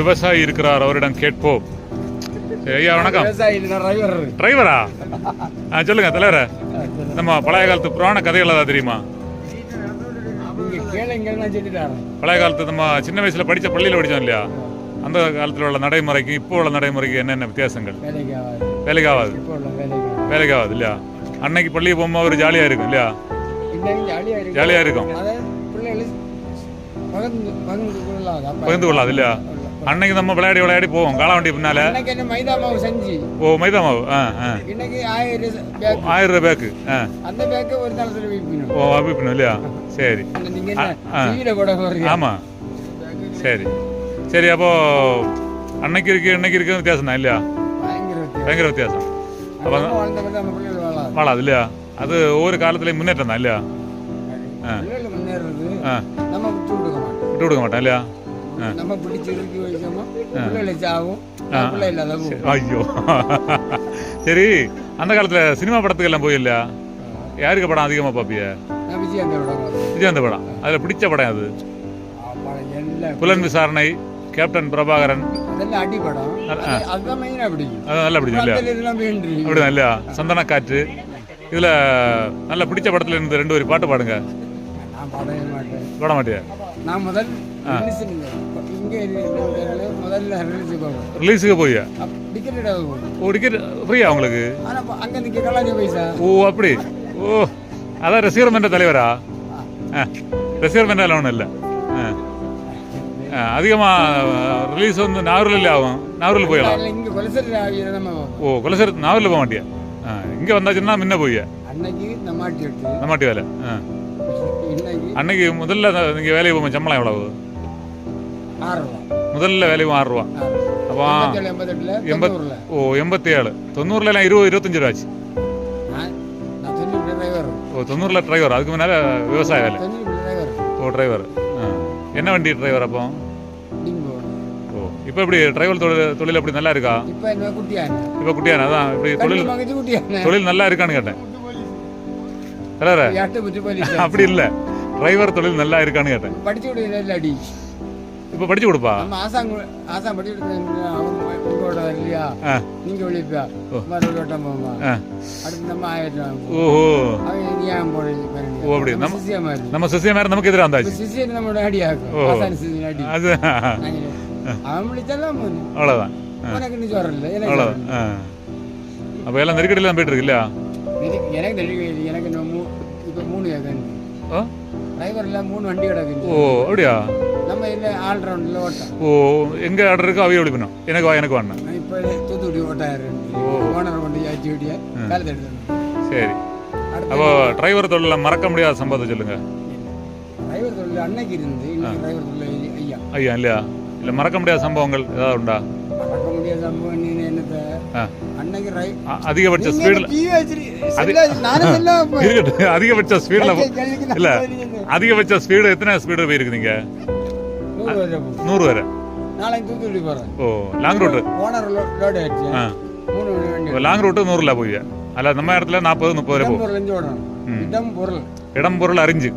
விவசாயி இருக்கிறார் அவரிடம் கேட்போம் ஐயா வணக்கம். டிரைவர் சொல்லுங்க தலைவரே. நம்ம பழைய காலத்து புராண கதைகள் ஏதாவது தெரியுமா? பழைய காலத்து நம்ம சின்ன வயசுல படிச்ச பள்ளியில் படிச்சோம் இல்லையா? அந்த காலத்தில் உள்ள நடைமுறைக்கு இப்போ உள்ள நடைமுறைக்கு என்னென்ன வித்தியாசங்கள்? வேலைக்கு ஆகாது வேலைக்கு ஆகாது இப்போ உள்ள வேலைக்கு ஆகாது. வேலைக்கு ஆகாது இல்லையா? அன்னைக்கு பள்ளிக்கு போகும்போது ஒரு ஜாலியாக இருக்கும் இல்லையா? ஜாலியா இருக்கு ஜாலியா இருக்கும். பகிர்ந்து கொள்ளாது இல்லையா? அன்னைக்கு நம்ம விளையாடி விளையாடி போவோம். காலாவண்டி பின்னால. மைதா மாவு செஞ்சு. ஓ மைதா மாவு. ஆ ஆ. இன்னைக்கு ஆயிரம் பேக் ஆயிரம் ரூபாய் பேக்கு ஆ. அந்த பேக்கை ஒரு தளத்தில் வைக்கணும் ஓ அபிப்பினும் இல்லையா? சரி. ஆமாம் சரி. சரி அப்போ அன்னைக்கு இருக்கு இன்னைக்கு இருக்கு வித்தியாசம் தான் இல்லையா? பயங்கர வித்தியாசம். அப்போ வாழாது. இல்லையா? அது ஒவ்வொரு காலத்துலேயும் முன்னேற்றம் தான் இல்லையா? ஆ. விட்டு கொடுக்க மாட்டோம் இல்லையா. நம்ம பிடிச்சி இறுக்கி வைக்கமோ பிள்ளைகளை சாவும். பிள்ளை இல்லாத. ஐயோ. சரி அந்த காலத்தில் சினிமா படத்துக்கு எல்லாம் போய் இல்லையா யாருக்கு படம் அதிகமாக பார்ப்பிய. விஜயகாந்த் படம் அதில் பிடிச்ச படம் அது புலன் விசாரணை கேப்டன் பிரபாகரன். நல்லா பிடிக்கும் அப்படிதான் இல்லையா? சந்தன காற்று இதில் நல்ல பிடிச்ச படத்தில் இருந்து ரெண்டு ஒரு பாட்டு பாடுங்க. பாட மாட்டியா? நான் முதல் ரிலீஸுக்கு போய்? ஓ டிக்கெட் ஃப்ரீயா உங்களுக்கு? ஓ அப்படி? ஓ அதான் ரசிகர் மன்ற தலைவரா ரசிகர் மன்றம் ஒன்றும் இல்லை. அதிகமாக ரிலீஸ் வந்து நாகூரில் ஆகும். நாகூரில் போயிடலாம். ஓ கொலசர் நாகூரில் போக மாட்டியா? இங்கே வந்தாச்சுன்னா முன்ன போய். நம்மாட்டி வேலை. அன்னைக்கு முதல்ல நீங்கள் வேலைக்கு போகும் சம்பளம் எவ்வளவு? முதல்ல போகும் ஆறு ரூபா. அப்போ எண்பத் தொண்ணூறுல. ஓ எண்பத்தி ஏழு தொண்ணூறுலாம் இருபது இருபத்தஞ்சு ரூபா ஆச்சு ஓ தொண்ணூறில் டிரைவர் அதுக்கு முன்னால் விவசாய வேலை. ஓ டிரைவர் என்ன வண்டி டிரைவர் அப்போ? ஓ இப்போ எப்படி டிரைவர் தொழில் தொழில் எப்படி நல்லா இருக்கா? இப்ப குட்டியானே. அதான். இப்படி தொழில் தொழில் நல்லா இருக்கான்னு கேட்டேன். அப்படி இல்லை. டிரைவர் தொழில் நல்லா இருக்கான்னு கேட்டேன். இப்போ படிச்சு கொடுப்பா? நம்ம ஆசாங் ஆசாம் படிச்சு உங்களோட இல்லையா? நீங்க ஒழிப்பா மறுபடியும் வட்டம் போமா அடுத்து நம்ம ஆயிரம் ஓஹோ. நீ ஏன் போடுறது ஓ, அப்படி. நம்ம நம்ம- சிசியா மாதிரி. நம்ம சிசிய மாதிரி நமக்கு எதிராக இப்ப வந்தாச்சு சிசியன் நம்மளோட அடி ஆகும். ஆசான் சிசியன் அடி. அது போதும். அவ்வளோதான் உனக்கு இன்னும் சொல்றல எனக்கு அப்போ எல்லாம் நெருக்கடியில் தான் போயிட்டு இருக்கு இல்லையா? எனக்கு இது. எனக்கு இப்போ மூணு ஓ. டிரைவர்ல மூணு வண்டி கிடக்குது. ஓ அப்படியா? நம்ம இல்லை ஆல்ரவுண்டில் ஓட்டம். ஓ எங்க ஆர்டர் இருக்கோ அவைய ஒழிக்கணும் எனக்கு வா எனக்கு நான் இப்போ தூத்துக்குடி ஓட்டாயிரு ஓனர் கொண்டு ஆச்சு விடிய காலத்தை எடுத்து சரி. அப்போ டிரைவர் தொழிலில் மறக்க முடியாத சம்பவத்தை சொல்லுங்க. டிரைவர் தொழில் அன்னைக்கு இருந்து டிரைவர் தொழில் ஐயா. ஐயா இல்லையா? இல்லை மறக்க முடியாத சம்பவங்கள் ஏதாவது உண்டா? முடியாத சம்பவம் நீ என்னத்த. அன்னைக்கு ரை அ- அதிகபட்ச ஸ்பீடில். இருக்கட்டும் அதிகபட்ச ஸ்பீடில் இல்ல. அதிகபட்ச ஸ்பீடு எத்தனை ஸ்பீடு போயிருக்குதுங்க நூறு வரை நாளைக்கு தூத்துக்குடி போறேன். ஓ லாங் ரூட்டு ஓனர் லோட் ஆயிடுச்சு. மூணு லாங் ரூட்டு நூறில் போய் அல்ல நம்ம இடத்துல நாற்பது முப்பது வரை போகும். பொருள் இருந்து ஓடணும். இடம் பொருள். இடம் பொருள் அறிஞ்சு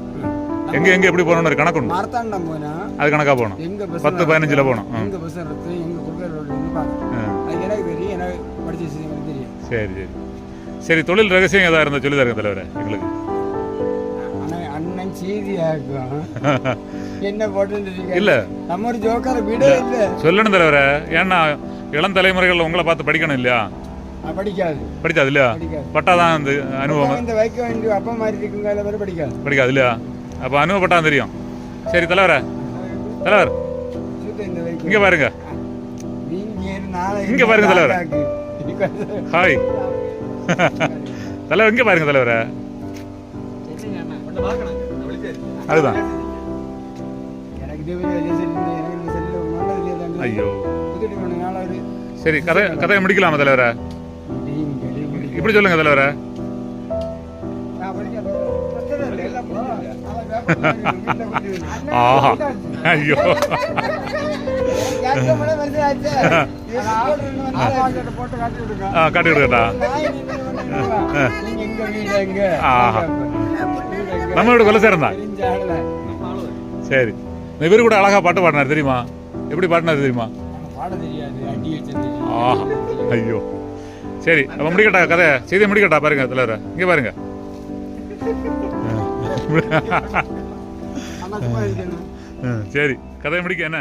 எங்க எங்க எப்படி போகணும்னு கணக்கு உண்டு. மார்த்தாண்டம் போனா அது கணக்கா போகணும். பத்து பதினஞ்சுல போகணும். அது எனக்கு தெரியும் எனக்கு விஷயம் தெரியும் சரி சரி. சரி தொழில் ரகசியம் ஏதாவது இருந்தால் சொல்லி தருங்க தலைவரே எங்களுக்கு. அண்ணன் செய்தியாக்கும் என்ன போட்டு இல்ல. நம்ம ஒரு ஜோக்கார வீடே இல்ல. சொல்லணும் தலைவரே. ஏன்னா இளம் தலைமுறைகள் உங்களை பார்த்து படிக்கணும் இல்லையா? படிக்காது. படிக்காது இல்லையா? பட்டாதான் அந்த அனுபவம். இந்த வைக்க வேண்டிய அப்பா மாதிரி இருக்குங்க அதில் பேர் படிக்காது. படிக்காது இல்லையா? அப்போ அனுபவப்பட்டா தெரியும். சரி தலைவரே. தலைவர். இங்க பாருங்க. இங்க பாருங்க தலைவரே. ஹாய் தலைவர் இங்க பாருங்க தலைவரே. அதுதான். ஐயோ. சரி கதை கதையை முடிக்கலாமா தலைவரே? இப்படி சொல்லுங்க தலைவரே. ஆஹா. ஐயோ. காட்டி விடுங்க. ஆ காட்டி விடுங்கட்டா நான் இனிமே ஒண்ணு இல்லைவா? நீங்க எங்க வீடு எங்க? ஆஹா. வீடு எங்க? நம்ம வீடு கொலை சேர்ந்தா. சரி. இவரு கூட அழகா பாட்டு பாடினார் தெரியுமா? எப்படி பாடினார் தெரியுமா? ஆஹா. ஐயோ. சரி அப்போ முடிக்கட்டா கதை? செய்தி முடிக்கட்டா பாருங்க தலைவர் இங்கே பாருங்க. சரி. கதையை முடிக்க என்ன?